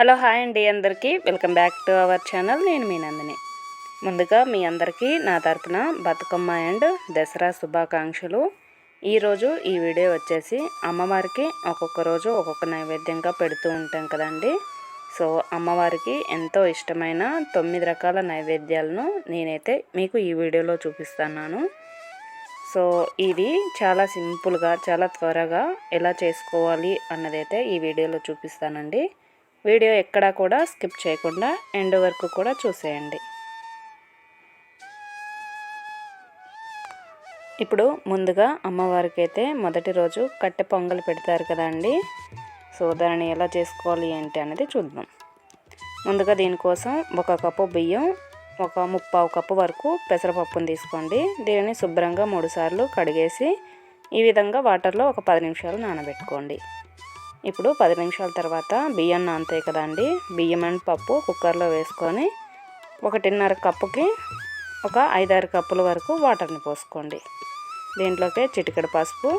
Hello hi అండి అందరికీ. Welcome back to our channel. నేను మీ నందిని. ముందుగా మీ అందరికీ నా తరపున బతుకమ్మ అండ్ దసరా శుభాకాంక్షలు. ఈరోజు ఈ వీడియో వచ్చేసి అమ్మవారికి ఒక్కొక్క రోజు ఒక్కొక్క నైవేద్యంగా పెడుతూ ఉంటాం కదండి. సో అమ్మవారికి ఎంతో ఇష్టమైన తొమ్మిది రకాల నైవేద్యాలను నేనైతే మీకు ఈ వీడియోలో చూపిస్తున్నాను. సో ఇది చాలా సింపుల్గా చాలా త్వరగా ఎలా చేసుకోవాలి అన్నదైతే ఈ వీడియోలో చూపిస్తానండి. వీడియో ఎక్కడా కూడా స్కిప్ చేయకుండా ఎండ్ వరకు కూడా చూసేయండి. ఇప్పుడు ముందుగా అమ్మవారికి అయితే మొదటి రోజు కట్టె పొంగలు పెడతారు కదండి సో దానిని ఎలా చేసుకోవాలి ఏంటి అనేది చూద్దాం. ముందుగా దీనికోసం ఒక కప్పు బియ్యం ఒక ముప్పావు కప్పు వరకు పెసరపప్పును తీసుకోండి. దీనిని శుభ్రంగా మూడుసార్లు కడిగేసి ఈ విధంగా వాటర్లో ఒక పది నిమిషాలు నానబెట్టుకోండి. ఇప్పుడు పది నిమిషాల తర్వాత బియ్యం నానతాయి కదండి బియ్యం అండ్ పప్పు కుక్కర్లో వేసుకొని ఒకటిన్నర కప్పుకి ఒక ఐదారు కప్పుల వరకు వాటర్ని పోసుకోండి. దీంట్లోకి చిటికెడు పసుపు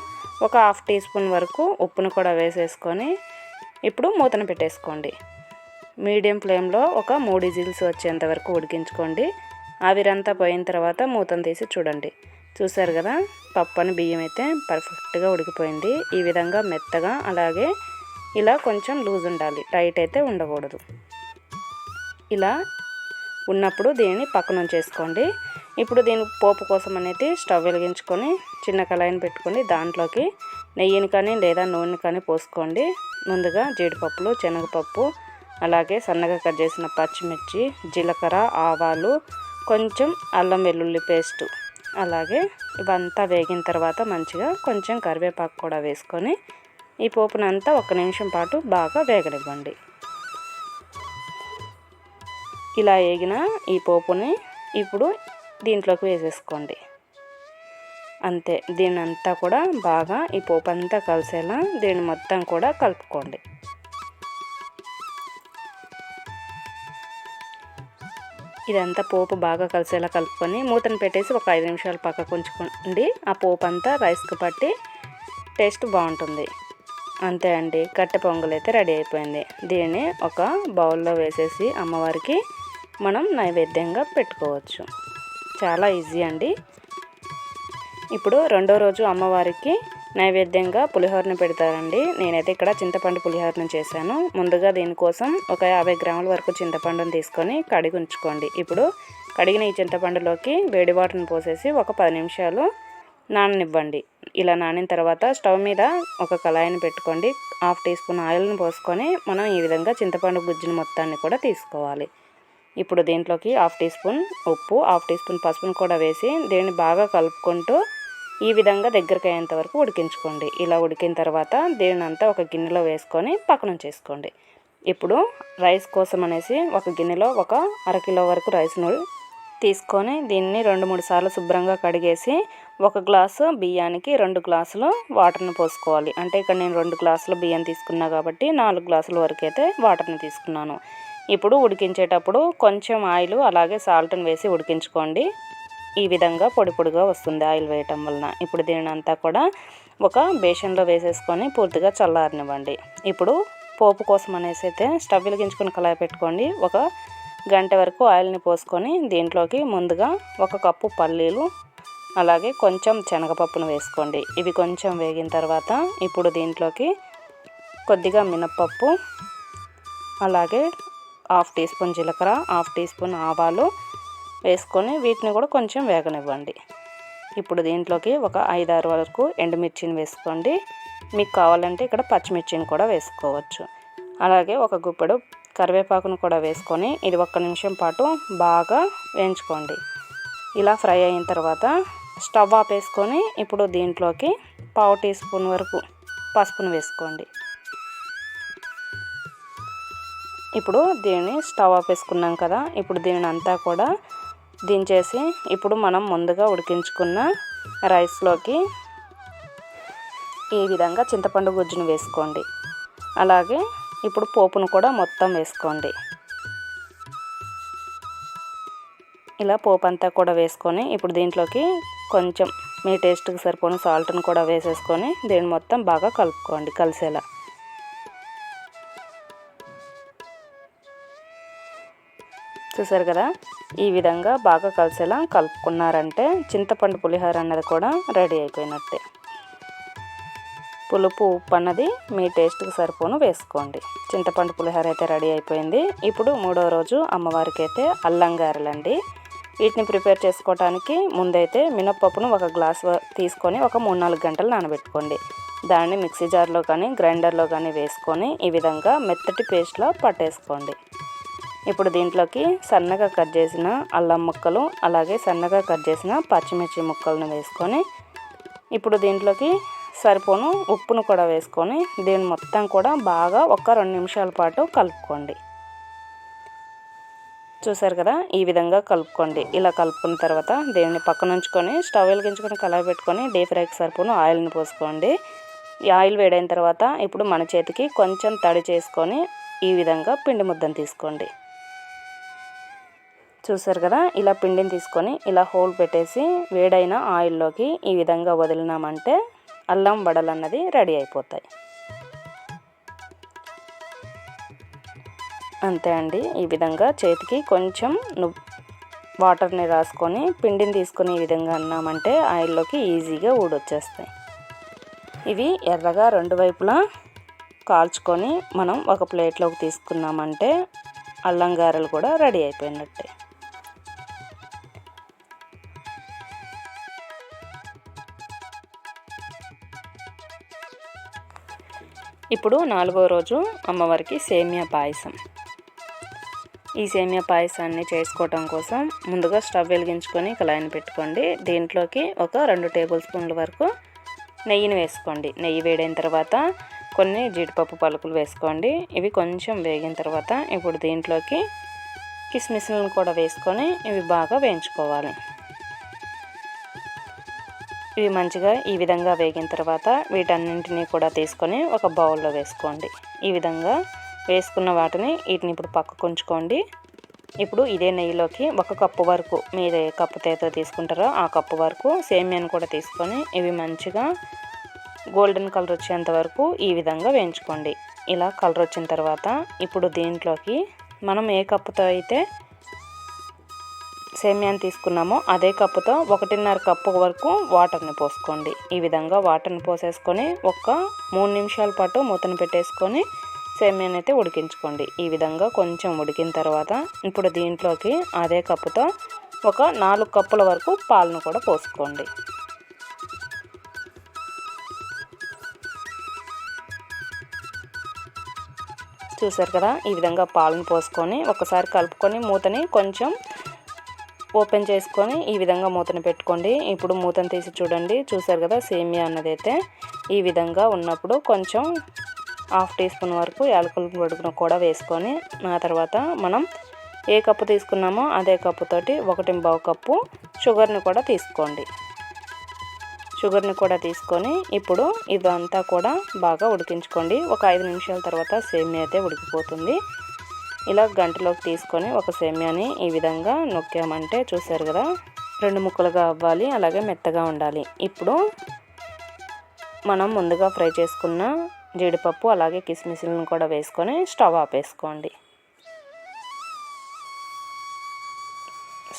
ఒక హాఫ్ టీ స్పూన్ వరకు ఉప్పును కూడా వేసేసుకొని ఇప్పుడు మూతను పెట్టేసుకోండి. మీడియం ఫ్లేమ్లో ఒక మూడు ఇజిల్స్ వచ్చేంత వరకు ఉడికించుకోండి. ఆవిరంతా పోయిన తర్వాత మూతను తీసి చూడండి. చూసారు కదా పప్పు అని బియ్యం అయితే పర్ఫెక్ట్గా ఉడికిపోయింది. ఈ విధంగా మెత్తగా అలాగే ఇలా కొంచెం లూజ్ ఉండాలి. టైట్ అయితే ఉండకూడదు. ఇలా ఉన్నప్పుడు దీనిని పక్కన చేసుకోండి ఇప్పుడు దీని పోపు కోసం అనేది స్టవ్ వెలిగించుకొని చిన్న కళాయిని పెట్టుకొని దాంట్లోకి నెయ్యిని కానీ లేదా నూనె కానీ పోసుకోండి. ముందుగా జీడిపప్పులు శనగపప్పు అలాగే సన్నగా కట్ చేసిన పచ్చిమిర్చి జీలకర్ర ఆవాలు కొంచెం అల్లం వెల్లుల్లి పేస్టు అలాగే ఇవంతా వేగిన తర్వాత మంచిగా కొంచెం కరివేపాకు కూడా వేసుకొని ఈ పోపునంతా ఒక నిమిషం పాటు బాగా వేగనివ్వండి. ఇలా వేగిన ఈ పోపుని ఇప్పుడు దీంట్లోకి వేసేసుకోండి. అంతే దీనంతా కూడా బాగా ఈ పోపు అంతా కలిసేలా దీన్ని మొత్తం కూడా కలుపుకోండి. ఇదంతా పోపు బాగా కలిసేలా కలుపుకొని మూతను పెట్టేసి ఒక ఐదు నిమిషాలు పక్కకు ఉంచుకోండి. ఆ పోపు అంతా రైస్కి పట్టి టేస్ట్ బాగుంటుంది. అంతే అండి. కట్టె పొంగల్ అయితే రెడీ అయిపోయింది. దీన్ని ఒక బౌల్లో వేసేసి అమ్మవారికి మనం నైవేద్యంగా పెట్టుకోవచ్చు. చాలా ఈజీ అండి. ఇప్పుడు రెండో రోజు అమ్మవారికి నైవేద్యంగా పులిహోరని పెడతారండి. నేనైతే ఇక్కడ చింతపండు పులిహోరను చేశాను. ముందుగా దీనికోసం ఒక యాభై గ్రాముల వరకు చింతపండుని తీసుకొని కడిగి ఉంచుకోండి. ఇప్పుడు కడిగిన ఈ చింతపండులోకి వేడి వాటర్ని పోసేసి ఒక పది నిమిషాలు నాననివ్వండి. ఇలా నానిన తర్వాత స్టవ్ మీద ఒక కళాయిని పెట్టుకోండి. హాఫ్ టీ స్పూన్ ఆయిల్ని పోసుకొని మనం ఈ విధంగా చింతపండు గుజ్జుని మొత్తాన్ని కూడా తీసుకోవాలి. ఇప్పుడు దీంట్లోకి హాఫ్ టీ స్పూన్ ఉప్పు హాఫ్ టీ స్పూన్ పసుపును కూడా వేసి దీన్ని బాగా కలుపుకుంటూ ఈ విధంగా దగ్గరికి అయ్యేంత వరకు ఉడికించుకోండి. ఇలా ఉడికిన తర్వాత దీనిని అంతా ఒక గిన్నెలో వేసుకొని పక్కన చేసుకోండి ఇప్పుడు రైస్ కోసం అనేసి ఒక గిన్నెలో ఒక అరకిలో వరకు రైస్ను తీసుకొని దీన్ని రెండు మూడు సార్లు శుభ్రంగా కడిగేసి ఒక గ్లాసు బియ్యానికి రెండు గ్లాసులు వాటర్ని పోసుకోవాలి. అంటే ఇక్కడ నేను రెండు గ్లాసులు బియ్యం తీసుకున్నా కాబట్టి నాలుగు గ్లాసుల వరకు అయితే వాటర్ని తీసుకున్నాను. ఇప్పుడు ఉడికించేటప్పుడు కొంచెం ఆయిల్ అలాగే సాల్ట్ని వేసి ఉడికించుకోండి. ఈ విధంగా పొడి పొడిగా వస్తుంది ఆయిల్ వేయటం వలన. ఇప్పుడు దీనిని అంతా కూడా ఒక బేషన్లో వేసేసుకొని పూర్తిగా చల్లారనివ్వండి. ఇప్పుడు పోపు కోసం అనేసి అయితే స్టవ్ వెలిగించుకొని కళాయి పెట్టుకోండి. ఒక గంట వరకు ఆయిల్ని పోసుకొని దీంట్లోకి ముందుగా ఒక కప్పు పల్లీలు అలాగే కొంచెం శనగపప్పును వేసుకోండి. ఇవి కొంచెం వేగిన తర్వాత ఇప్పుడు దీంట్లోకి కొద్దిగా మినప్పప్పు అలాగే హాఫ్ టీ స్పూన్ జీలకర్ర హాఫ్ టీ స్పూన్ ఆవాలు వేసుకొని వీటిని కూడా కొంచెం వేగనివ్వండి. ఇప్పుడు దీంట్లోకి ఒక ఐదారు వరకు ఎండుమిర్చిని వేసుకోండి. మీకు కావాలంటే ఇక్కడ పచ్చిమిర్చిని కూడా వేసుకోవచ్చు. అలాగే ఒక గుప్పెడు కరివేపాకును కూడా వేసుకొని ఇది ఒక్క నిమిషం పాటు బాగా వేయించుకోండి. ఇలా ఫ్రై అయిన తర్వాత స్టవ్ ఆపేసుకొని ఇప్పుడు దీంట్లోకి పావు టీ స్పూన్ వరకు పసుపును వేసుకోండి. ఇప్పుడు దీన్ని స్టవ్ ఆపేసుకున్నాం కదా ఇప్పుడు దీనిని అంతా కూడా దించేసి ఇప్పుడు మనం ముందుగా ఉడికించుకున్న రైస్లోకి ఈ విధంగా చింతపండు గుజ్జును వేసుకోండి. అలాగే ఇప్పుడు పోపును కూడా మొత్తం వేసుకోండి. ఇలా పోపు అంతా కూడా వేసుకొని ఇప్పుడు దీంట్లోకి కొంచెం మీ టేస్ట్కి సరిపోయిన సాల్ట్ని కూడా వేసేసుకొని దీన్ని మొత్తం బాగా కలుపుకోండి కలిసేలా. చూసారు కదా? ఈ విధంగా బాగా కలిసేలా కలుపుకున్నారంటే చింతపండు పులిహోర అన్నది కూడా రెడీ అయిపోయినట్టే. పులుపు ఉప్పు అన్నది మీ టేస్ట్కి సరిపోను వేసుకోండి. చింతపండు పులిహోర అయితే రెడీ అయిపోయింది. ఇప్పుడు మూడో రోజు అమ్మవారికి అయితే అల్లం గారెలండి. వీటిని ప్రిపేర్ చేసుకోవడానికి ముందైతే మినప్పప్పును ఒక గ్లాస్ తీసుకొని ఒక మూడు నాలుగు గంటలు నానబెట్టుకోండి. దాన్ని మిక్సీ జార్లో కానీ గ్రైండర్లో కానీ వేసుకొని ఈ విధంగా మెత్తటి పేస్ట్లో పట్టేసుకోండి. ఇప్పుడు దీంట్లోకి సన్నగా కట్ చేసిన అల్లం ముక్కలు అలాగే సన్నగా కట్ చేసిన పచ్చిమిర్చి ముక్కలను వేసుకొని ఇప్పుడు దీంట్లోకి సరిపోను ఉప్పును కూడా వేసుకొని దీన్ని మొత్తం కూడా బాగా ఒక రెండు నిమిషాల పాటు కలుపుకోండి. చూసారు కదా? ఈ విధంగా కలుపుకోండి. ఇలా కలుపుకున్న తర్వాత దీన్ని పక్కన ఉంచుకొని స్టవ్ వెలిగించుకొని కలర్ పెట్టుకొని డీప్ ఫ్రైకి సరిపోను ఆయిల్ని పోసుకోండి. ఈ ఆయిల్ వేడైన తర్వాత ఇప్పుడు మన చేతికి కొంచెం తడి చేసుకొని ఈ విధంగా పిండి ముద్దను తీసుకోండి. చూసారు కదా? ఇలా పిండిని తీసుకొని ఇలా హోల్ పెట్టేసి వేడైన ఆయిల్లోకి ఈ విధంగా వదిలినామంటే అల్లం వడలు అన్నది రెడీ అయిపోతాయి. అంతే అండి. ఈ విధంగా చేతికి కొంచెం వాటర్ని రాసుకొని పిండిని తీసుకొని ఈ విధంగా అన్నామంటే ఆయిల్లోకి ఈజీగా ఊడొచ్చేస్తాయి. ఇవి ఎర్రగా రెండు వైపులా కాల్చుకొని మనం ఒక ప్లేట్లోకి తీసుకున్నామంటే అల్లం గారెలు కూడా రెడీ అయిపోయినట్టే. ఇప్పుడు నాలుగో రోజు అమ్మవారికి సేమియా పాయసం. ఈ సేమియా పాయసాన్ని చేసుకోవటం కోసం ముందుగా స్టవ్ వెలిగించుకొని కళాయిని పెట్టుకోండి. దీంట్లోకి ఒక రెండు టేబుల్ స్పూన్ల వరకు నెయ్యిని వేసుకోండి. నెయ్యి వేడైన తర్వాత కొన్ని జీడిపప్పు పలుకులు వేసుకోండి. ఇవి కొంచెం వేగిన తర్వాత ఇప్పుడు దీంట్లోకి కిస్మిస్లను కూడా వేసుకొని ఇవి బాగా వేయించుకోవాలి. ఇవి మంచిగా ఈ విధంగా వేగిన తర్వాత వీటన్నింటినీ కూడా తీసుకొని ఒక బౌల్లో వేసుకోండి. ఈ విధంగా వేసుకున్న వాటిని వీటిని ఇప్పుడు పక్కకు ఉంచుకోండి. ఇప్పుడు ఇదే నెయ్యిలోకి ఒక కప్పు వరకు మీరు ఏ కప్పు తేతో తీసుకుంటారో ఆ కప్పు వరకు సేమియాను కూడా తీసుకొని ఇవి మంచిగా గోల్డెన్ కలర్ వచ్చేంత వరకు ఈ విధంగా వేయించుకోండి. ఇలా కలర్ వచ్చిన తర్వాత ఇప్పుడు దీంట్లోకి మనం ఏ కప్పుతో అయితే సేమియాని తీసుకున్నామో అదే కప్పుతో ఒకటిన్నర కప్పు వరకు వాటర్ని పోసుకోండి. ఈ విధంగా వాటర్ని పోసేసుకొని ఒక మూడు నిమిషాల పాటు మూతను పెట్టేసుకొని సేమియాని అయితే ఉడికించుకోండి. ఈ విధంగా కొంచెం ఉడికిన తర్వాత ఇప్పుడు దీంట్లోకి అదే కప్పుతో ఒక నాలుగు కప్పుల వరకు పాలను కూడా పోసుకోండి. చూసారు కదా? ఈ విధంగా పాలను పోసుకొని ఒకసారి కలుపుకొని మూతని కొంచెం ఓపెన్ చేసుకొని ఈ విధంగా మూతను పెట్టుకోండి. ఇప్పుడు మూతను తీసి చూడండి. చూసారు కదా? సేమియా అన్నదైతే ఈ విధంగా ఉన్నప్పుడు కొంచెం హాఫ్ టీ స్పూన్ వరకు యాలకుల పొడుగును కూడా వేసుకొని ఆ తర్వాత మనం ఏ కప్పు తీసుకున్నామో అదే కప్పుతోటి ఒకటి బావు కప్పు షుగర్ని కూడా తీసుకోండి. షుగర్ని కూడా తీసుకొని ఇప్పుడు ఇదంతా కూడా బాగా ఉడికించుకోండి. ఒక ఐదు నిమిషాల తర్వాత సేమియా అయితే ఉడికిపోతుంది. ఇలా గంటలోకి తీసుకొని ఒక సేమ్యాని ఈ విధంగా నొక్కామంటే చూసారు కదా రెండు ముక్కలుగా అవ్వాలి అలాగే మెత్తగా ఉండాలి. ఇప్పుడు మనం ముందుగా ఫ్రై చేసుకున్న జీడిపప్పు అలాగే కిస్మిస్లను కూడా వేసుకొని స్టవ్ ఆపేసుకోండి.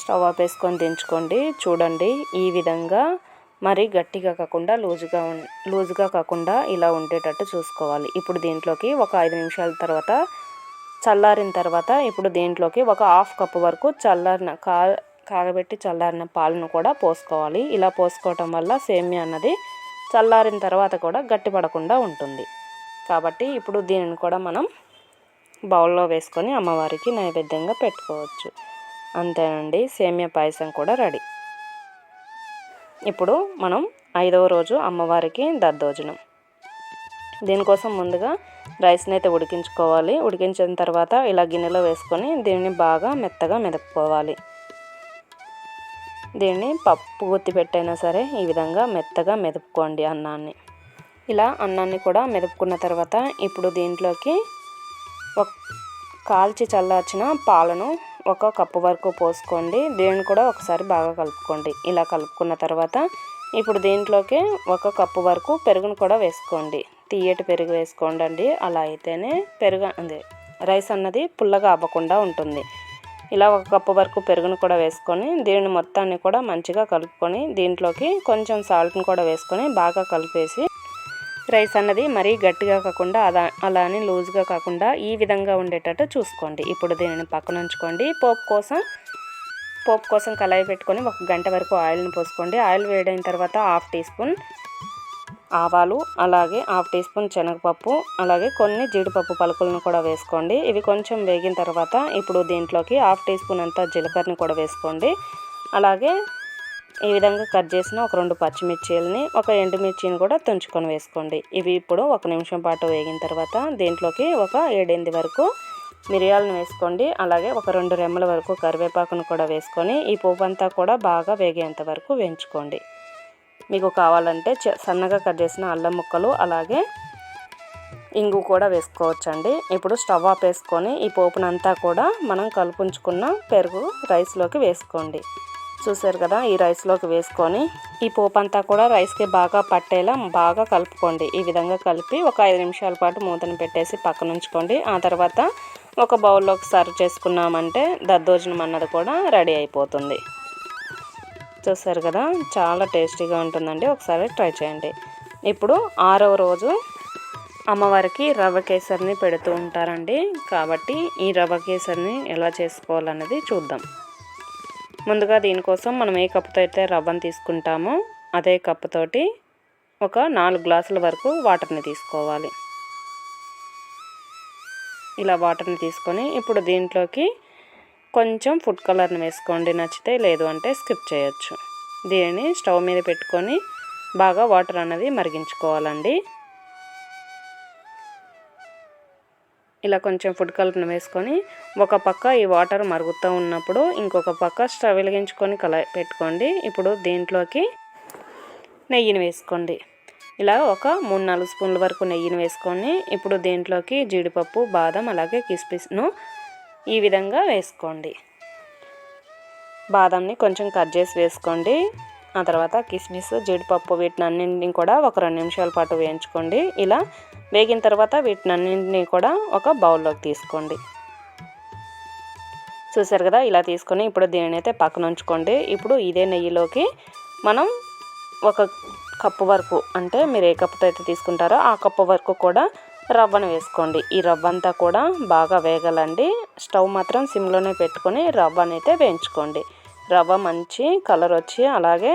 స్టవ్ ఆపేసుకొని దించుకోండి. చూడండి ఈ విధంగా మరి గట్టిగా కాకుండా లూజుగా లూజుగా కాకుండా ఇలా ఉండేటట్టు చూసుకోవాలి. ఇప్పుడు దీంట్లోకి ఒక ఐదు నిమిషాల తర్వాత చల్లారిన తర్వాత ఇప్పుడు దీంట్లోకి ఒక హాఫ్ కప్ వరకు చల్లారిన కా కాగబెట్టి చల్లారిన పాలను కూడా పోసుకోవాలి. ఇలా పోసుకోవటం వల్ల సేమియా అన్నది చల్లారిన తర్వాత కూడా గట్టిపడకుండా ఉంటుంది. కాబట్టి ఇప్పుడు దీనిని కూడా మనం బౌల్లో వేసుకొని అమ్మవారికి నైవేద్యంగా పెట్టుకోవచ్చు. అంతేనండి సేమియా పాయసం కూడా రెడీ. ఇప్పుడు మనం ఐదవ రోజు అమ్మవారికి దద్దోజనం. దీనికోసం ముందుగా రైస్ని అయితే ఉడికించుకోవాలి. ఉడికించిన తర్వాత ఇలా గిన్నెలో వేసుకొని దీన్ని బాగా మెత్తగా మెదపుకోవాలి. దీన్ని పప్పు గుత్తి పెట్టైనా సరే ఈ విధంగా మెత్తగా మెదుపుకోండి అన్నాన్ని. ఇలా అన్నాన్ని కూడా మెదుపుకున్న తర్వాత ఇప్పుడు దీంట్లోకి ఒక కాల్చి చల్లార్చిన పాలను ఒక కప్పు వరకు పోసుకోండి. దీన్ని కూడా ఒకసారి బాగా కలుపుకోండి. ఇలా కలుపుకున్న తర్వాత ఇప్పుడు దీంట్లోకి ఒక కప్పు వరకు పెరుగును కూడా వేసుకోండి. తీయటి పెరుగు వేసుకోండి అలా అయితేనే పెరుగు అదే రైస్ అన్నది పుల్లగా అవ్వకుండా ఉంటుంది. ఇలా ఒక కప్పు వరకు పెరుగును కూడా వేసుకొని దీన్ని మొత్తాన్ని కూడా మంచిగా కలుపుకొని దీంట్లోకి కొంచెం సాల్ట్ని కూడా వేసుకొని బాగా కలిపేసి రైస్ అన్నది మరీ గట్టిగా కాకుండా అలా అలా అని లూజ్గా కాకుండా ఈ విధంగా ఉండేటట్టు చూసుకోండి. ఇప్పుడు దీనిని పక్కన ఉంచుకోండి. పోపు కోసం పోపు కోసం కళాయి పెట్టుకొని ఒక గంట వరకు ఆయిల్ని పోసుకోండి. ఆయిల్ వేడైన తర్వాత హాఫ్ టీ స్పూన్ ఆవాలు అలాగే హాఫ్ టీ స్పూన్ శనగపప్పు అలాగే కొన్ని జీడిపప్పు పలుకులను కూడా వేసుకోండి. ఇవి కొంచెం వేగిన తర్వాత ఇప్పుడు దీంట్లోకి హాఫ్ టీ స్పూన్ అంతా జీలకర్రని కూడా వేసుకోండి. అలాగే ఈ విధంగా కట్ చేసిన ఒక రెండు పచ్చిమిర్చీలని ఒక ఎండుమిర్చిని కూడా తుంచుకొని వేసుకోండి. ఇవి ఇప్పుడు ఒక నిమిషం పాటు వేగిన తర్వాత దీంట్లోకి ఒక ఏడెనిమిది వరకు మిరియాలను వేసుకోండి. అలాగే ఒక రెండు రెమ్మల వరకు కరివేపాకును కూడా వేసుకొని ఈ పోపు అంతా కూడా బాగా వేగేంత వరకు వేయించుకోండి. మీకు కావాలంటే సన్నగా కట్ చేసిన అల్లం ముక్కలు అలాగే ఇంగు కూడా వేసుకోవచ్చండి. ఇప్పుడు స్టవ్ ఆఫ్ వేసుకొని ఈ పోపునంతా కూడా మనం కలుపుంచుకున్న పెరుగు రైస్లోకి వేసుకోండి. చూసారు కదా ఈ రైస్లోకి వేసుకొని. ఈ పోపు అంతా కూడా రైస్కి బాగా పట్టేలా బాగా కలుపుకోండి. ఈ విధంగా కలిపి ఒక ఐదు నిమిషాల పాటు మూతను పెట్టేసి పక్కన ఉంచుకోండి. ఆ తర్వాత ఒక బౌల్లోకి సర్వ్ చేసుకున్నామంటే దద్దోజనం అన్నది కూడా రెడీ అయిపోతుంది. చూసారు కదా చాలా టేస్టీగా ఉంటుందండి. ఒకసారి ట్రై చేయండి. ఇప్పుడు ఆరవ రోజు అమ్మవారికి రవ్వ కేసరిని పెడుతూ ఉంటారండి. కాబట్టి ఈ రవ్వ కేసరిని ఎలా చేసుకోవాలన్నది చూద్దాం. ముందుగా దీనికోసం మనం ఏ కప్పుతో అయితే రవ్వను తీసుకుంటామో అదే కప్పుతోటి ఒక నాలుగు గ్లాసుల వరకు వాటర్ని తీసుకోవాలి. ఇలా వాటర్ని తీసుకొని ఇప్పుడు దీంట్లోకి కొంచెం ఫుడ్ కలర్ని వేసుకోండి. నచ్చితే లేదు అంటే స్కిప్ చేయొచ్చు. దీనిని స్టవ్ మీద పెట్టుకొని బాగా వాటర్ అనేది మరిగించుకోవాలండి. ఇలా కొంచెం ఫుడ్ కలర్ను వేసుకొని ఒక పక్క ఈ వాటర్ మరుగుతూ ఉన్నప్పుడు ఇంకొక పక్క స్టవ్ వెలిగించుకొని కల పెట్టుకోండి. ఇప్పుడు దీంట్లోకి నెయ్యిని వేసుకోండి. ఇలా ఒక మూడు నాలుగు స్పూన్ల వరకు నెయ్యిని వేసుకొని ఇప్పుడు దీంట్లోకి జీడిపప్పు బాదం అలాగే కిస్మిస్ను ఈ విధంగా వేసుకోండి. బాదంని కొంచెం కట్ చేసి వేసుకోండి. ఆ తర్వాత కిస్మిస్ జీడిపప్పు వీటిని అన్నింటిని కూడా ఒక రెండు నిమిషాల పాటు వేయించుకోండి. ఇలా వేగిన తర్వాత వీటిని అన్నింటినీ కూడా ఒక బౌల్లోకి తీసుకోండి. చూసారు కదా ఇలా తీసుకొని ఇప్పుడు దీనిని అయితే పక్కన ఉంచుకోండి. ఇప్పుడు ఇదే నెయ్యిలోకి మనం ఒక కప్పు వరకు అంటే మీరు ఏ కప్పుతో అయితే తీసుకుంటారో ఆ కప్పు వరకు కూడా రవ్వను వేసుకోండి. ఈ రవ్వ అంతా కూడా బాగా వేగలండి. స్టవ్ మాత్రం సిమ్లోనే పెట్టుకొని రవ్వని అయితే వేయించుకోండి. రవ్వ మంచి కలర్ వచ్చి అలాగే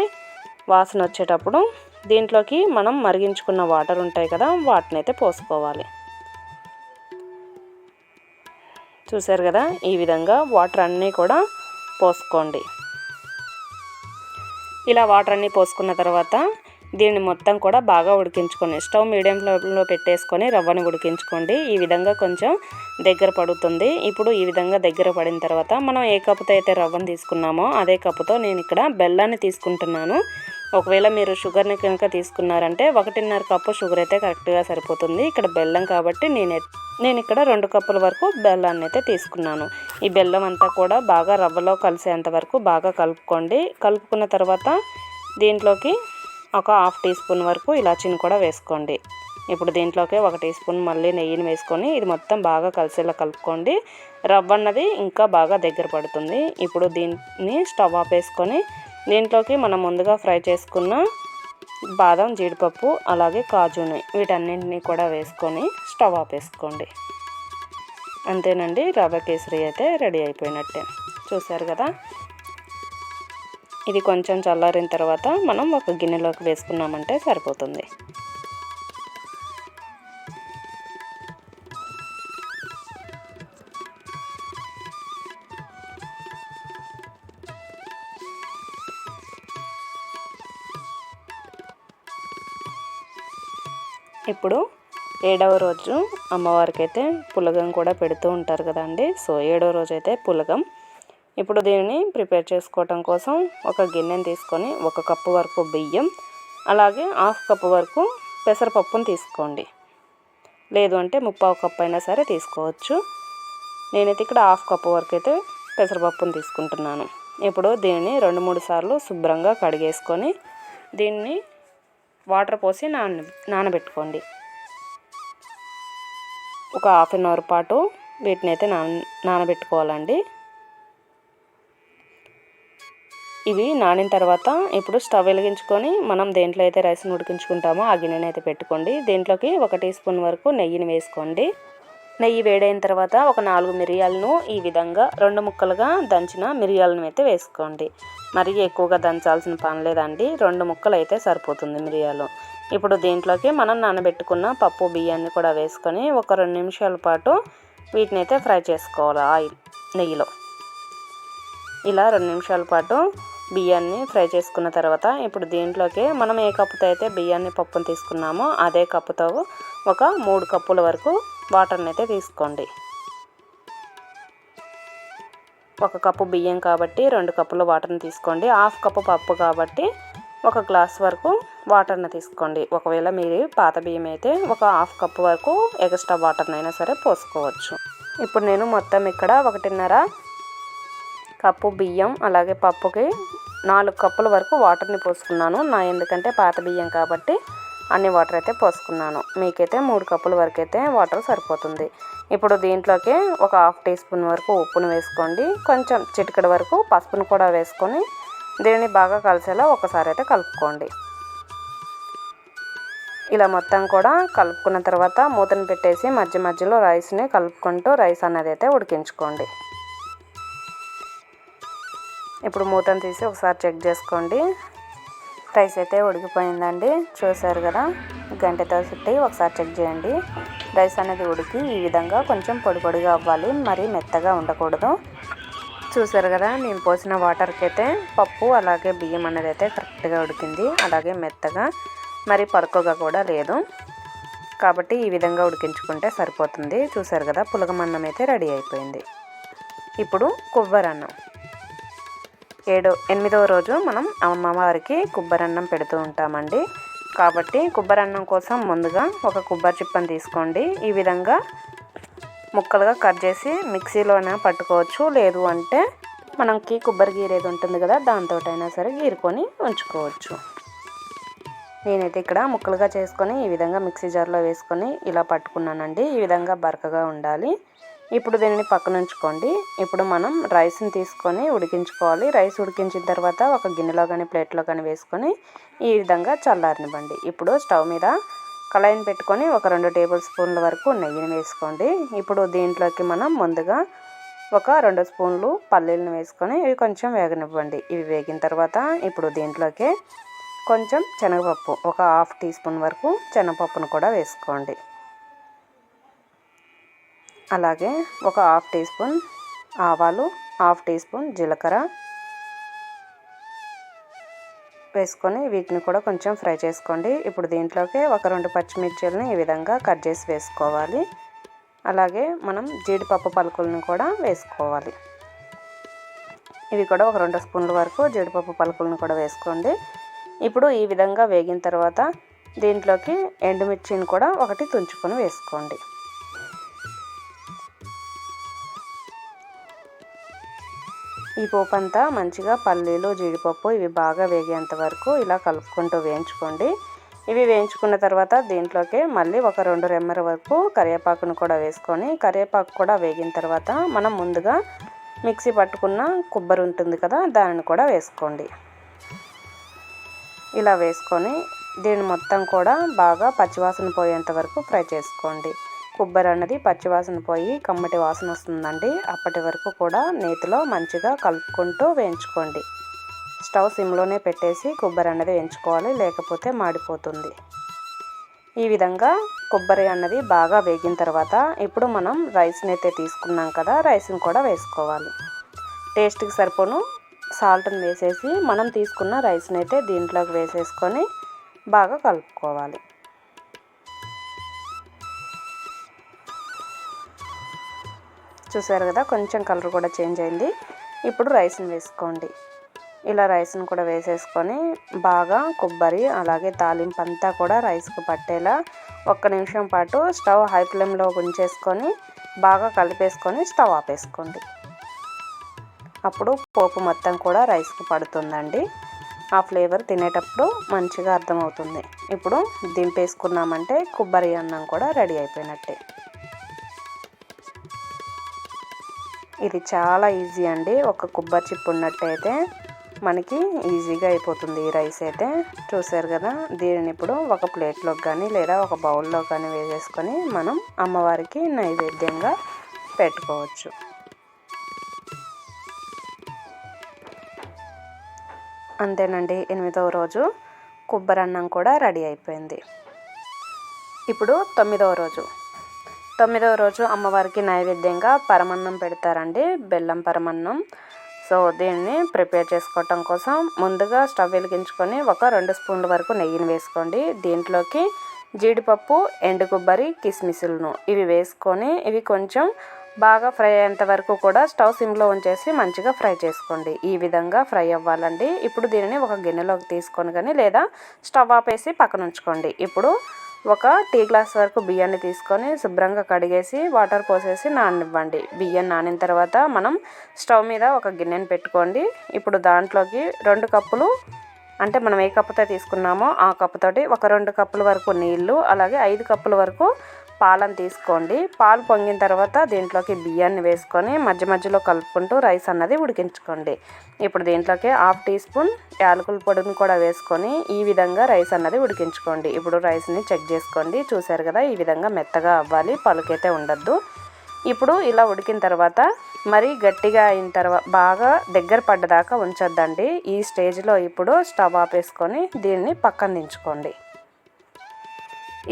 వాసన వచ్చేటప్పుడు దీంట్లోకి మనం మరిగించుకున్న వాటర్ ఉంటాయి కదా వాటిని అయితే పోసుకోవాలి. చూసారు కదా ఈ విధంగా వాటర్ అన్నీ కూడా పోసుకోండి. ఇలా వాటర్ అన్నీ పోసుకున్న తర్వాత దీన్ని మొత్తం కూడా బాగా ఉడికించుకోండి. స్టవ్ మీడియం ఫ్లేమ్లో పెట్టేసుకొని రవ్వని ఉడికించుకోండి. ఈ విధంగా కొంచెం దగ్గర పడుతుంది. ఇప్పుడు ఈ విధంగా దగ్గర పడిన తర్వాత మనం ఏ కప్పుతో అయితే రవ్వను తీసుకున్నామో అదే కప్పుతో నేను ఇక్కడ బెల్లాన్ని తీసుకుంటున్నాను. ఒకవేళ మీరు షుగర్ని కనుక తీసుకున్నారంటే ఒకటిన్నర కప్పు షుగర్ అయితే కరెక్ట్గా సరిపోతుంది. ఇక్కడ బెల్లం కాబట్టి నేను నేను ఇక్కడ రెండు కప్పుల వరకు బెల్లాన్ని అయితే తీసుకున్నాను. ఈ బెల్లం అంతా కూడా బాగా రవ్వలో కలిసేంత వరకు బాగా కలుపుకోండి. కలుపుకున్న తర్వాత దీంట్లోకి ఒక హాఫ్ టీ స్పూన్ వరకు ఇలాచీని కూడా వేసుకోండి. ఇప్పుడు దీంట్లోకి ఒక టీ స్పూన్ మళ్ళీ నెయ్యిని వేసుకొని ఇది మొత్తం బాగా కలిసేలా కలుపుకోండి. రవ్వ అన్నది ఇంకా బాగా దగ్గర పడుతుంది. ఇప్పుడు దీన్ని స్టవ్ ఆఫ్ వేసుకొని దీంట్లోకి మనం ముందుగా ఫ్రై చేసుకున్న బాదం జీడిపప్పు అలాగే కాజుని వీటన్నింటినీ కూడా వేసుకొని స్టవ్ ఆఫ్ వేసుకోండి. అంతేనండి రవ్వ కేసరి అయితే రెడీ అయిపోయినట్టే. చూసారు కదా? ఇది కొంచెం చల్లారిన తర్వాత మనం ఒక గిన్నెలోకి వేసుకున్నామంటే సరిపోతుంది. ఇప్పుడు ఏడవ రోజు అమ్మవారికి అయితే పులగం కూడా పెడుతూ ఉంటారు కదండి. సో ఏడవ రోజు అయితే పులగం. ఇప్పుడు దీనిని ప్రిపేర్ చేసుకోవటం కోసం ఒక గిన్నెని తీసుకొని ఒక కప్పు వరకు బియ్యం అలాగే హాఫ్ కప్పు వరకు పెసరపప్పును తీసుకోండి. లేదు అంటే ముప్పావు కప్పు అయినా సరే తీసుకోవచ్చు. నేనైతే ఇక్కడ హాఫ్ కప్పు వరకు అయితే పెసరపప్పును తీసుకుంటున్నాను. ఇప్పుడు దీనిని రెండు మూడు సార్లు శుభ్రంగా కడిగేసుకొని దీన్ని వాటర్ పోసి నాన నానబెట్టుకోండి. ఒక హాఫ్ అన్ అవర్ పాటు వీటిని అయితే నా నానబెట్టుకోవాలండి. ఇవి నానిన తర్వాత ఇప్పుడు స్టవ్ వెలిగించుకొని మనం దేంట్లో అయితే రైస్ని ఉడికించుకుంటామో ఆ గిన్నెనైతే పెట్టుకోండి. దీంట్లోకి ఒక టీ స్పూన్ వరకు నెయ్యిని వేసుకోండి. నెయ్యి వేడైన తర్వాత ఒక నాలుగు మిరియాలను ఈ విధంగా రెండు ముక్కలుగా దంచిన మిరియాలను అయితే వేసుకోండి. మరీ ఎక్కువగా దంచాల్సిన పని లేదండి. రెండు ముక్కలు అయితే సరిపోతుంది మిరియాలు. ఇప్పుడు దీంట్లోకి మనం నానబెట్టుకున్న పప్పు బియ్యాన్ని కూడా వేసుకొని ఒక రెండు నిమిషాల పాటు వీటిని అయితే ఫ్రై చేసుకోవాలి ఆయిల్ నెయ్యిలో. ఇలా రెండు నిమిషాల పాటు బియ్యాన్ని ఫ్రై చేసుకున్న తర్వాత ఇప్పుడు దీంట్లోకి మనం ఏ కప్పుతో అయితే బియ్యాన్ని పప్పును తీసుకున్నామో అదే కప్పుతో ఒక మూడు కప్పుల వరకు వాటర్ని అయితే తీసుకోండి. ఒక కప్పు బియ్యం కాబట్టి రెండు కప్పుల వాటర్ని తీసుకోండి. హాఫ్ కప్పు పప్పు కాబట్టి ఒక గ్లాస్ వరకు వాటర్ని తీసుకోండి. ఒకవేళ మీరు పాత బియ్యం అయితే ఒక హాఫ్ కప్పు వరకు ఎక్స్ట్రా వాటర్నైనా సరే పోసుకోవచ్చు. ఇప్పుడు నేను మొత్తం ఇక్కడ ఒకటిన్నర కప్పు బియ్యం అలాగే పప్పుకి నాలుగు కప్పుల వరకు వాటర్ని పోసుకున్నాను. నా ఎందుకంటే పాత బియ్యం కాబట్టి అన్ని వాటర్ అయితే పోసుకున్నాను. మీకైతే మూడు కప్పుల వరకు అయితే వాటర్ సరిపోతుంది. ఇప్పుడు దీంట్లోకి ఒక హాఫ్ టీ స్పూన్ వరకు ఉప్పును వేసుకోండి. కొంచెం చిటికడ వరకు పసుపును కూడా వేసుకొని దీనిని బాగా కలిసేలా ఒకసారి అయితే కలుపుకోండి. ఇలా మొత్తం కూడా కలుపుకున్న తర్వాత మూతను పెట్టేసి మధ్య మధ్యలో రైస్ని కలుపుకుంటూ రైస్ అనేది అయితే ఉడికించుకోండి. ఇప్పుడు మూతను తీసి ఒకసారి చెక్ చేసుకోండి. రైస్ అయితే ఉడికిపోయిందండి. చూసారు కదా? గంటతో చుట్టి ఒకసారి చెక్ చేయండి. రైస్ అనేది ఉడికి ఈ విధంగా కొంచెం పొడి పొడిగా అవ్వాలి. మరి మెత్తగా ఉండకూడదు. చూసారు కదా? నేను పోసిన వాటర్కి అయితే పప్పు అలాగే బియ్యం అనేది అయితే కరెక్ట్గా ఉడికింది. అలాగే మెత్తగా మరి పడుకోగా కూడా లేదు. కాబట్టి ఈ విధంగా ఉడికించుకుంటే సరిపోతుంది. చూసారు కదా? పులగమన్నం అయితే రెడీ అయిపోయింది. ఇప్పుడు కొబ్బరి అన్నం ఏడో ఎనిమిదవ రోజు మనం అమ్మవారికి కొబ్బరి అన్నం పెడుతూ ఉంటామండి. కాబట్టి కొబ్బరి అన్నం కోసం ముందుగా ఒక కొబ్బరి చిప్పని తీసుకోండి. ఈ విధంగా ముక్కలుగా కట్ చేసి మిక్సీలోనే పట్టుకోవచ్చు. లేదు అంటే మనకి కొబ్బరి గీరేది ఉంటుంది కదా దాంతో అయినా సరే గీరుకొని ఉంచుకోవచ్చు. నేనైతే ఇక్కడ ముక్కలుగా చేసుకొని ఈ విధంగా మిక్సీ జార్లో వేసుకొని ఇలా పట్టుకున్నానండి. ఈ విధంగా బరకగా ఉండాలి. ఇప్పుడు దీనిని పక్కన ఉంచుకోండి ఇప్పుడు మనం రైస్ని తీసుకొని ఉడికించుకోవాలి. రైస్ ఉడికించిన తర్వాత ఒక గిన్నెలో కానీ ప్లేట్లో కానీ వేసుకొని ఈ విధంగా చల్లారనివ్వండి. ఇప్పుడు స్టవ్ మీద కళాయిని పెట్టుకొని ఒక రెండు టేబుల్ స్పూన్ల వరకు నెయ్యిని వేసుకోండి. ఇప్పుడు దీంట్లోకి మనం ముందుగా ఒక రెండు స్పూన్లు పల్లీలను వేసుకొని ఇవి కొంచెం వేగనివ్వండి. ఇవి వేగిన తర్వాత ఇప్పుడు దీంట్లోకి కొంచెం శనగపప్పు ఒక హాఫ్ టీ స్పూన్ వరకు శనగపప్పును కూడా వేసుకోండి. అలాగే ఒక హాఫ్ టీ స్పూన్ ఆవాలు హాఫ్ టీ స్పూన్ జీలకర్ర వేసుకొని వీటిని కూడా కొంచెం ఫ్రై చేసుకోండి. ఇప్పుడు దీంట్లోకి ఒక రెండు పచ్చిమిర్చిలని ఈ విధంగా కట్ చేసి వేసుకోవాలి. అలాగే మనం జీడిపప్పు పలుకులను కూడా వేసుకోవాలి. ఇవి కూడా ఒక రెండు స్పూన్ల వరకు జీడిపప్పు పలుకులను కూడా వేసుకోండి. ఇప్పుడు ఈ విధంగా వేగిన తర్వాత దీంట్లోకి ఎండుమిర్చిని కూడా ఒకటి తుంచుకొని వేసుకోండి. ఈ పోపు అంతా మంచిగా పల్లీలు జీడిపప్పు ఇవి బాగా వేగేంత వరకు ఇలా కలుపుకుంటూ వేయించుకోండి. ఇవి వేయించుకున్న తర్వాత దీంట్లోకి మళ్ళీ ఒక రెండు రెమ్మర వరకు కరివేపాకును కూడా వేసుకొని కరివేపాకు కూడా వేగిన తర్వాత మనం ముందుగా మిక్సీ పట్టుకున్న కొబ్బరి ఉంటుంది కదా దానిని కూడా వేసుకోండి. ఇలా వేసుకొని దీన్ని మొత్తం కూడా బాగా పచ్చివాసన పోయేంత వరకు ఫ్రై చేసుకోండి. కొబ్బరి అన్నది పచ్చివాసన పోయి కమ్మటి వాసన వస్తుందండి. అప్పటి వరకు కూడా నేతిలో మంచిగా కలుపుకుంటూ వేయించుకోండి. స్టవ్ సిమ్లోనే పెట్టేసి కొబ్బరి అన్నది వేయించుకోవాలి లేకపోతే మాడిపోతుంది. ఈ విధంగా కొబ్బరి అన్నది బాగా వేగిన తర్వాత ఇప్పుడు మనం రైస్ని అయితే తీసుకున్నాం కదా రైస్ని కూడా వేసుకోవాలి. టేస్ట్కి సరిపోను. సాల్ట్ని వేసేసి మనం తీసుకున్న రైస్ని అయితే దీంట్లోకి వేసేసుకొని బాగా కలుపుకోవాలి. చూసారు కదా కొంచెం కలర్ కూడా చేంజ్ అయింది. ఇప్పుడు రైస్ని వేసుకోండి. ఇలా రైస్ని కూడా వేసేసుకొని బాగా కొబ్బరి అలాగే తాలింపు అంతా కూడా రైస్కి పట్టేలా ఒక్క నిమిషం పాటు స్టవ్ హై ఫ్లేమ్లో ఉంచేసుకొని బాగా కలిపేసుకొని స్టవ్ ఆపేసుకోండి. అప్పుడు పోపు మొత్తం కూడా రైస్కి పడుతుందండి. ఆ ఫ్లేవర్ తినేటప్పుడు మంచిగా అర్థమవుతుంది. ఇప్పుడు దింపేసుకున్నామంటే కొబ్బరి అన్నం కూడా రెడీ అయిపోయినట్టే. ఇది చాలా ఈజీ అండి. ఒక కొబ్బరి చిప్పు ఉన్నట్టయితే మనకి ఈజీగా అయిపోతుంది ఈ రైస్ అయితే. చూసారు కదా దీనిని ఇప్పుడు ఒక ప్లేట్లోకి కానీ లేదా ఒక బౌల్లో కానీ వేసేసుకొని మనం అమ్మవారికి నైవేద్యంగా పెట్టుకోవచ్చు. అంతేనండి ఎనిమిదవ రోజు కొబ్బరి అన్నం కూడా రెడీ అయిపోయింది. ఇప్పుడు తొమ్మిదవ రోజు. తొమ్మిదవ రోజు అమ్మవారికి నైవేద్యంగా పరమన్నం పెడతారండి బెల్లం పరమన్నం. సో దీన్ని ప్రిపేర్ చేసుకోవటం కోసం ముందుగా స్టవ్ వెలిగించుకొని ఒక రెండు స్పూన్ల వరకు నెయ్యిని వేసుకోండి. దీంట్లోకి జీడిపప్పు ఎండు కొబ్బరి కిస్మిస్లను ఇవి వేసుకొని ఇవి కొంచెం బాగా ఫ్రై అయ్యేంత వరకు కూడా స్టవ్ సిమ్లో ఉంచేసి మంచిగా ఫ్రై చేసుకోండి. ఈ విధంగా ఫ్రై అవ్వాలండి. ఇప్పుడు దీనిని ఒక గిన్నెలోకి తీసుకొని కానీ లేదా స్టవ్ ఆపేసి పక్కన ఉంచుకోండి. ఇప్పుడు ఒక టీ గ్లాస్ వరకు బియ్యాన్ని తీసుకొని శుభ్రంగా కడిగేసి వాటర్ పోసేసి నాననివ్వండి. బియ్యం నానిన తర్వాత మనం స్టవ్ మీద ఒక గిన్నెని పెట్టుకోండి. ఇప్పుడు దాంట్లోకి రెండు కప్పులు అంటే మనం ఏ కప్పుతో తీసుకున్నామో ఆ కప్పుతోటి ఒక రెండు కప్పుల వరకు నీళ్ళు అలాగే ఐదు కప్పుల వరకు పాలను తీసుకోండి. పాలు పొంగిన తర్వాత దీంట్లోకి బియ్యాన్ని వేసుకొని మధ్య మధ్యలో కలుపుకుంటూ రైస్ అన్నది ఉడికించుకోండి. ఇప్పుడు దీంట్లోకి హాఫ్ టీ స్పూన్ యాలకుల పొడిని కూడా వేసుకొని ఈ విధంగా రైస్ అన్నది ఉడికించుకోండి. ఇప్పుడు రైస్ని చెక్ చేసుకోండి. చూసారు కదా ఈ విధంగా మెత్తగా అవ్వాలి పలుకైతే ఉండద్దు. ఇప్పుడు ఇలా ఉడికిన తర్వాత మరీ గట్టిగా అయిన తర్వాత బాగా దగ్గర పడ్డదాకా ఉంచొద్దండి. ఈ స్టేజ్లో ఇప్పుడు స్టవ్ ఆపేసుకొని దీన్ని పక్కన దించుకోండి.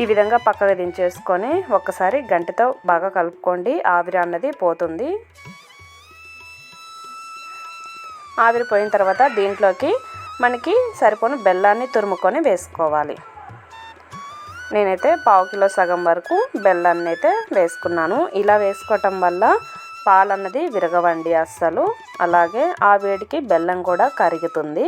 ఈ విధంగా పక్కకు దించేసుకొని ఒక్కసారి గంటతో బాగా కలుపుకోండి. ఆవిరి అన్నది పోతుంది. ఆవిరి పోయిన తర్వాత దీంట్లోకి మనకి సరిపోని బెల్లాన్ని తురుముకొని వేసుకోవాలి. నేనైతే పావు కిలో సగం వరకు బెల్లాన్ని అయితే వేసుకున్నాను. ఇలా వేసుకోవటం వల్ల పాలన్నది విరగవండి అస్సలు. అలాగే ఆ వేడికి బెల్లం కూడా కరుగుతుంది.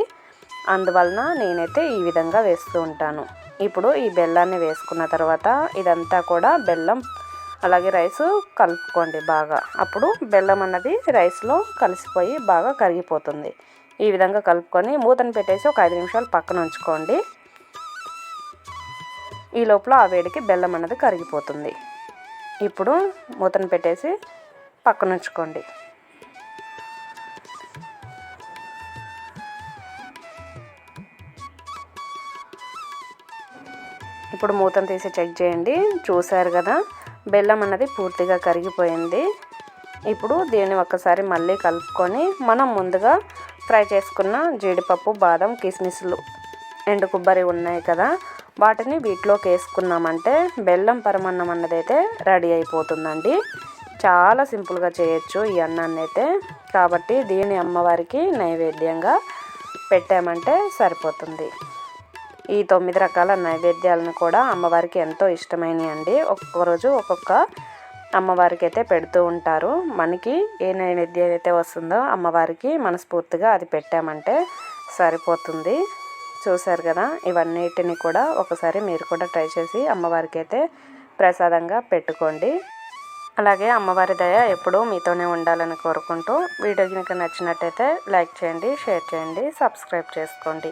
అందువలన నేనైతే ఈ విధంగా వేస్తూ ఉంటాను. ఇప్పుడు ఈ బెల్లాన్ని వేసుకున్న తర్వాత ఇదంతా కూడా బెల్లం అలాగే రైస్ కలుపుకోండి బాగా. అప్పుడు బెల్లం అన్నది రైస్లో కలిసిపోయి బాగా కరిగిపోతుంది. ఈ విధంగా కలుపుకొని మూతను పెట్టేసి ఒక ఐదు నిమిషాలు పక్కన ఉంచుకోండి. ఈ లోపల ఆ వేడికి బెల్లం అన్నది కరిగిపోతుంది. ఇప్పుడు మూతను పెట్టేసి పక్కన ఉంచుకోండి. ఇప్పుడు మూతను తీసి చెక్ చేయండి. చూశారు కదా బెల్లం అన్నది పూర్తిగా కరిగిపోయింది. ఇప్పుడు దీన్ని ఒక్కసారి మళ్ళీ కలుపుకొని మనం ముందుగా ఫ్రై చేసుకున్న జీడిపప్పు బాదం కిస్మిస్లు ఎండు కొబ్బరి ఉన్నాయి కదా వాటిని వీటిలోకి వేసుకున్నామంటే బెల్లం పరమన్నం అన్నది అయితే రెడీ అయిపోతుందండి. చాలా సింపుల్గా చేయొచ్చు ఈ అన్నాన్ని అయితే కాబట్టి దీని అమ్మవారికి నైవేద్యంగా పెట్టామంటే సరిపోతుంది. ఈ తొమ్మిది రకాల నైవేద్యాలను కూడా అమ్మవారికి ఎంతో ఇష్టమైనవి అండి. ఒక్కొక్క రోజు ఒక్కొక్క అమ్మవారికి అయితే పెడుతూ ఉంటారు. మనకి ఏ నైవేద్యం అయితే వస్తుందో అమ్మవారికి మనస్ఫూర్తిగా అది పెట్టామంటే సరిపోతుంది. చూశారు కదా? ఇవన్నిటిని కూడా ఒకసారి మీరు కూడా ట్రై చేసి అమ్మవారికి అయితే ప్రసాదంగా పెట్టుకోండి. అలాగే అమ్మవారి దయ ఎప్పుడూ మీతోనే ఉండాలని కోరుకుంటూ వీడియో కనుక నచ్చినట్టయితే లైక్ చేయండి షేర్ చేయండి సబ్స్క్రైబ్ చేసుకోండి.